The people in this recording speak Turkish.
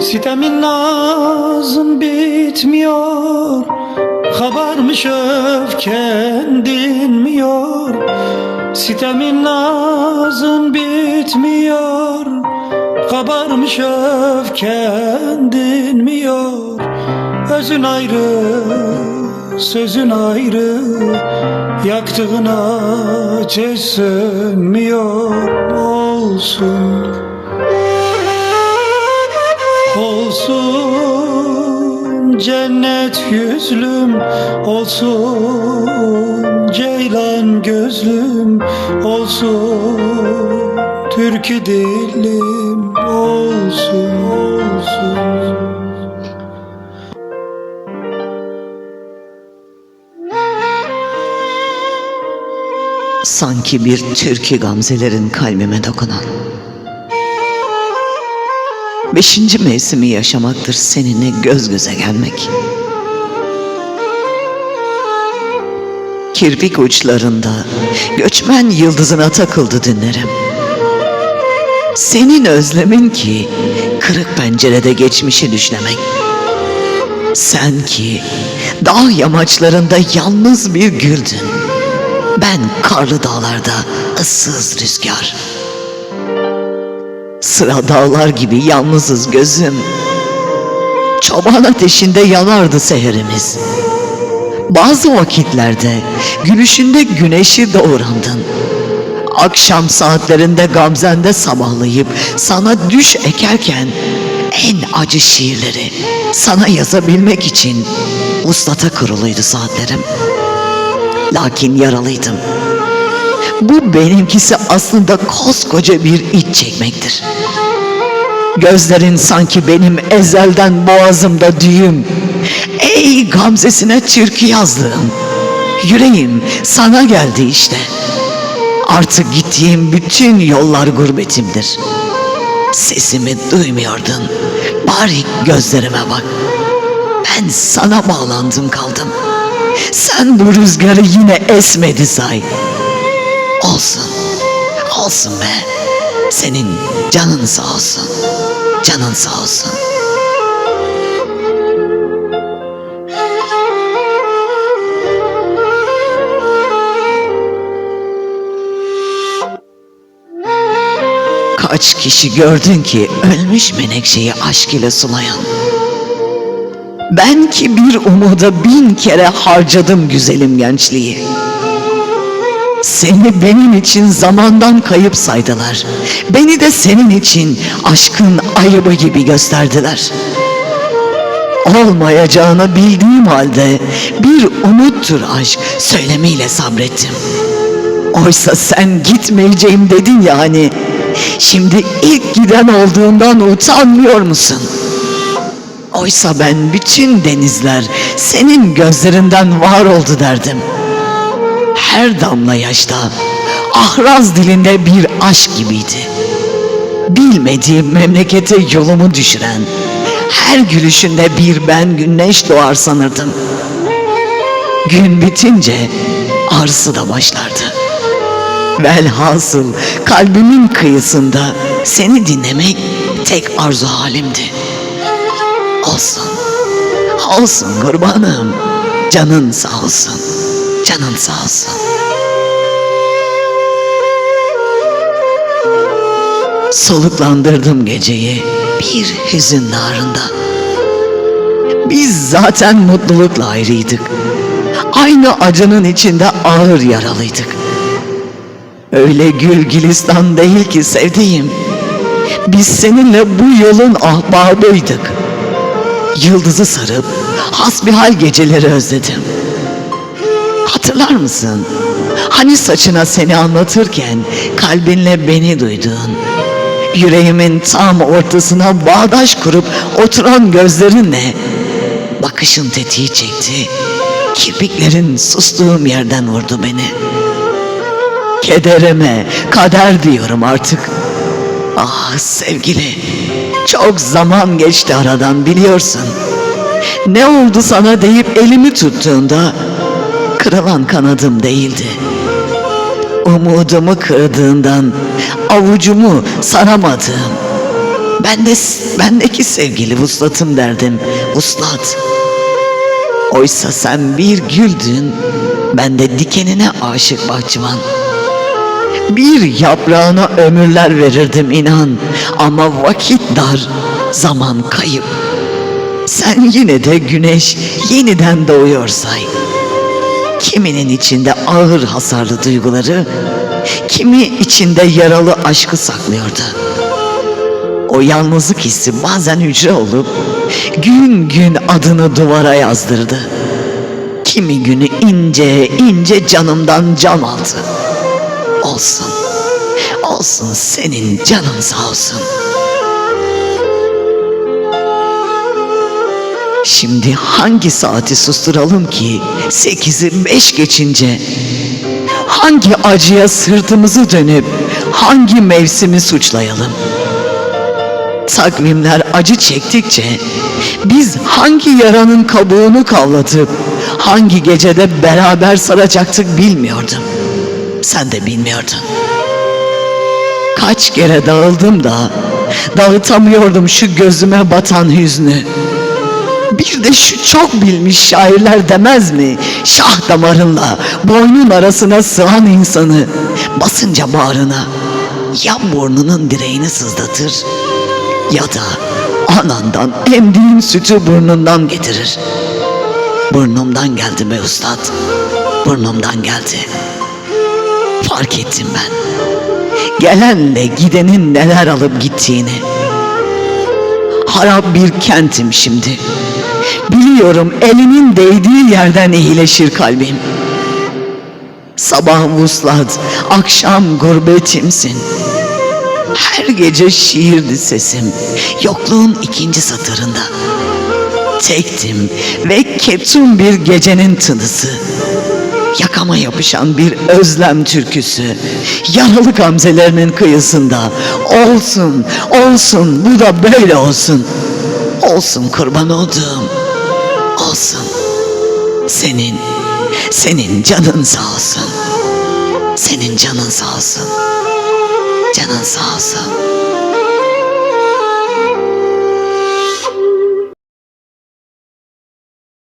Sitemin nazın bitmiyor Kabarmış öfken dinmiyor. Sitemin nazın bitmiyor Kabarmış öfken dinmiyor. Özün ayrı, sözün ayrı Yaktığın ateş sönmüyor. Olsun cennet yüzlüm Olsun ceylan gözlüm Olsun türkü dilim Olsun olsun Sanki bir türkü gamzelerin kalbime dokunan. Beşinci mevsimi yaşamaktır seninle göz göze gelmek. Kirpik uçlarında göçmen yıldızına takıldı dünlerim. Senin özlemin ki kırık pencerede geçmişi düşlemek. Sen ki dağ yamaçlarında yalnız bir güldün. Ben karlı dağlarda ıssız rüzgar. Sıra dağlar gibi yalnızız gözüm. Çoban ateşinde yanardı seherimiz. Bazı vakitlerde gülüşünde güneşi doğurandın. Akşam saatlerinde gamzende sabahlayıp sana düş ekerken en acı şiirleri sana yazabilmek için ustata kuruluydu saatlerim. Lakin yaralıydım. Bu benimkisi aslında koskoca bir iç çekmektir. Gözlerin sanki benim ezelden boğazımda düğüm. Ey gamzesine çirki yazdığım. Yüreğim sana geldi işte. Artık gittiğim bütün yollar gurbetimdir. Sesimi duymuyordun. Bari gözlerime bak. Ben sana bağlandım kaldım. Sen bu rüzgarı yine esmedi say. Olsun. Olsun be. Senin canın sağ olsun. Canın sağ olsun. Kaç kişi gördün ki ölmüş menekşeyi aşk ile sulayan. Ben ki bir umuda bin kere harcadım güzelim gençliği. Seni benim için zamandan kayıp saydılar. Beni de senin için aşkın ayıbı gibi gösterdiler. Olmayacağını bildiğim halde bir umuttur aşk söylemiyle sabrettim. Oysa sen gitmeyeceğim dedin ya hani. Şimdi ilk giden olduğundan utanmıyor musun? Oysa ben bütün denizler senin gözlerinden var oldu derdim. Her damla yaşta ahraz dilinde bir aşk gibiydi. Bilmediğim memlekete yolumu düşüren, her gülüşünde bir ben güneş doğar sanırdım. Gün bitince arzu da başlardı. Velhasıl kalbimin kıyısında seni dinlemek tek arzu halimdi. Olsun, olsun kurbanım. Canın sağ olsun, canın sağ olsun. Soluklandırdım geceyi bir hüzün narında. Biz zaten mutlulukla ayrıydık. Aynı acının içinde ağır yaralıydık. Öyle gül gülistan değil ki sevdiğim. Biz seninle bu yolun ahbabıydık. Yıldızı sarıp hasbihal geceleri özledim. Hatırlar mısın? Hani saçına seni anlatırken kalbinle beni duydun. Yüreğimin tam ortasına bağdaş kurup oturan gözlerinle bakışın tetiği çekti. Kirpiklerin sustuğum yerden vurdu beni. Kedereme, kader diyorum artık. Ah sevgili, çok zaman geçti aradan biliyorsun. Ne oldu sana deyip elimi tuttuğunda kırılan kanadım değildi. Umudumu kırdığından avucumu saramadığım Ben de bendeki sevgili vuslatım derdim. Vuslat. Oysa sen bir güldün, ben de dikenine aşık bahçıvan. Bir yaprağına ömürler verirdim inan ama vakit dar, zaman kayıp. Sen yine de güneş yeniden doğuyor. Kiminin içinde ağır hasarlı duyguları, kimi içinde yaralı aşkı saklıyordu. O yalnızlık hissi bazen hücre olup gün gün adını duvara yazdırdı. Kimi günü ince ince canımdan can aldı. Olsun, olsun senin canın sağ olsun. Şimdi hangi saati susturalım ki sekizi beş geçince? Hangi acıya sırtımızı dönüp hangi mevsimi suçlayalım? Takvimler acı çektikçe biz hangi yaranın kabuğunu kavlatıp hangi gecede beraber saracaktık bilmiyordum. Sen de bilmiyordun. Kaç kere dağıldım da dağıtamıyordum şu gözüme batan hüznü. Bir de şu çok bilmiş şairler demez mi? Şah damarınla boynun arasına sığan insanı basınca bağrına ya burnunun direğini sızlatır ya da anandan emdiğin sütü burnundan getirir. Burnumdan geldi be ustad. Burnumdan geldi. Fark ettim ben. Gelenle gidenin neler alıp gittiğini. Harap bir kentim şimdi. Biliyorum elimin değdiği yerden iyileşir kalbim. Sabah vuslat, akşam gurbetimsin. Her gece şiirdi sesim, yokluğun ikinci satırında. Tektim ve ketum bir gecenin tınısı. Yakama yapışan bir özlem türküsü. Yaralı gamzelerinin kıyısında. Olsun, olsun, bu da böyle olsun. Olsun kurban olduğum. Olsun. Senin, senin canın sağ olsun. Senin canın sağ olsun. Canın sağ olsun.